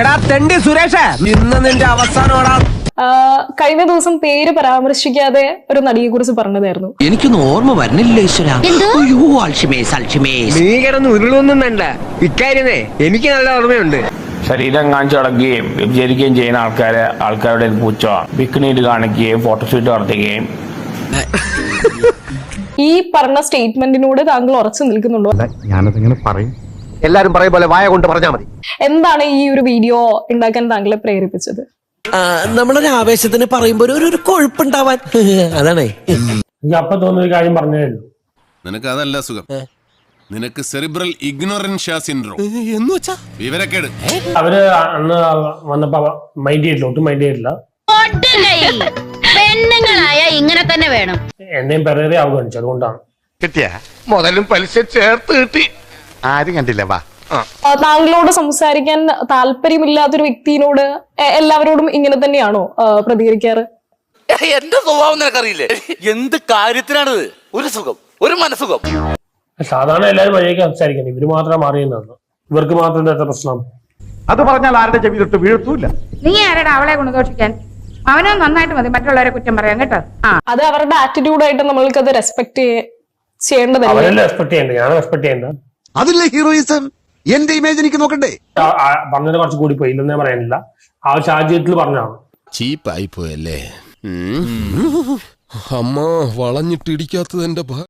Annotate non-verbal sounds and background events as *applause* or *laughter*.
എടാ തെണ്ടി സുരേഷ് ഇന്ന് നിന്റെ അവസാനമാടാ. കഴിഞ്ഞ ദിവസം പേര് പരാമർശിക്കാതെ ഒരു നടിയെ കുറിച്ച് പറഞ്ഞതായിരുന്നു. എനിക്കൊന്നും ഓർമ്മ വരണില്ല നീ കിടന്ന് ഉരുളൊന്നും വേണ്ട. ഇക്കാര്യമേ എനിക്ക് നല്ല ഓർമ്മയുണ്ട്. ശരീരം കാണിച്ചു നടക്കുകയും വ്യഭിചരിക്കുകയും ചെയ്യുന്ന ആൾക്കാരെ ആൾക്കാരുടെ പൂച്ച ബിക്കിനീറ്റ് കാണിക്കുകയും ഫോട്ടോഷൂട്ട് നടത്തുകയും. ഈ പറഞ്ഞ സ്റ്റേറ്റ്മെന്റിനോട് താങ്കൾ ഉറച്ചു നിൽക്കുന്നുണ്ടോ? ഞാനതിങ്ങനെ പറയും. എല്ലാരും പറയും പോലെ വായ കൊണ്ട് പറഞ്ഞാൽ മതി. എന്താണ് ഈ ഒരു വീഡിയോ ഉണ്ടാക്കാൻ താങ്കളെ പ്രേരിപ്പിച്ചത്? നമ്മളൊരു ആവേശത്തിന് പറയുമ്പോ ഒരു ഒരു കൊഴുപ്പുണ്ടാവാൻ. *laughs* അതാണേ. എനിക്ക് അപ്പൊ തോന്നിയ കാര്യം പറഞ്ഞേ ഉള്ളൂ. നിനക്ക് അതല്ല സുഖം. നിനക്ക് സെറിബ്രൽ ഇഗ്നോറൻഷ്യ സിൻഡ്രോം. എന്ന് വെച്ചാ? വിവരക്കേട് അവർ അന്ന് വന്നപ്പോ മൈൻഡ് ചെയ്തില്ല ഒട്ടും മൈൻഡ് ചെയ്തില്ല പെണ്ണുങ്ങളായ ഇങ്ങനെ തന്നെ വേണം. എന്നെയും പെരേറെ അവഗണിച്ചു അതുകൊണ്ടാണ്. കിട്ടിയ? മുതലും പലിശ ചേർത്ത് കിട്ടി. ആരും കണ്ടില്ല വാ. താങ്കളോട് സംസാരിക്കാൻ താല്പര്യമില്ലാത്തൊരു വ്യക്തിയോട് എല്ലാവരോടും ഇങ്ങനെ തന്നെയാണോ പ്രതികരിക്കാറ്? എന്റെ സ്വഭാവം നിനക്കറിയില്ലേ? എന്ത് കാര്യത്തിനാണിത്? ഒരു സുഖം ഒരു മനസുഖം സാധാരണ എല്ലാവരും വഴിയൊക്കെ സംസാരിക്കുന്നത് ഇവർ മാത്രം മാറിയെന്നാണ് ഇവർക്ക് മാത്രം എന്താ പ്രശ്നം? അത് പറഞ്ഞാൽ ആരുടെ ചെവി തൊട്ട് വീഴ്ത്തൂല നീ ആരുടെ അവളെ ഗുണദോഷിക്കാൻ? അവനോ നന്നായിട്ട് മതി മറ്റുള്ളവരെ കുറ്റം പറയാൻ കേട്ടോ? അത് അവരുടെ ആറ്റിറ്റ്യൂഡായിട്ട് നമ്മൾക്ക് അത് റെസ്പെക്ട് ചെയ്യേണ്ടതല്ലേ? അവരെല്ലാം റെസ്പെക്ട് ചെയ്യണ്ട? ഞാൻ റെസ്പെക്ട് ചെയ്യണ്ട. അതില്ലേ ഹീറോയിസം എന്റെ ഇമേജ് എനിക്ക് നോക്കണ്ടേ? പറഞ്ഞത് കുറച്ച് കൂടി പോയി ഇല്ലെന്നേ പറയാനില്ല. ആ സാഹചര്യത്തിൽ പറഞ്ഞാണ് ചീപ്പായി പോയല്ലേ അമ്മ വളഞ്ഞിട്ട് ഇടിക്കാത്തത് എന്റെ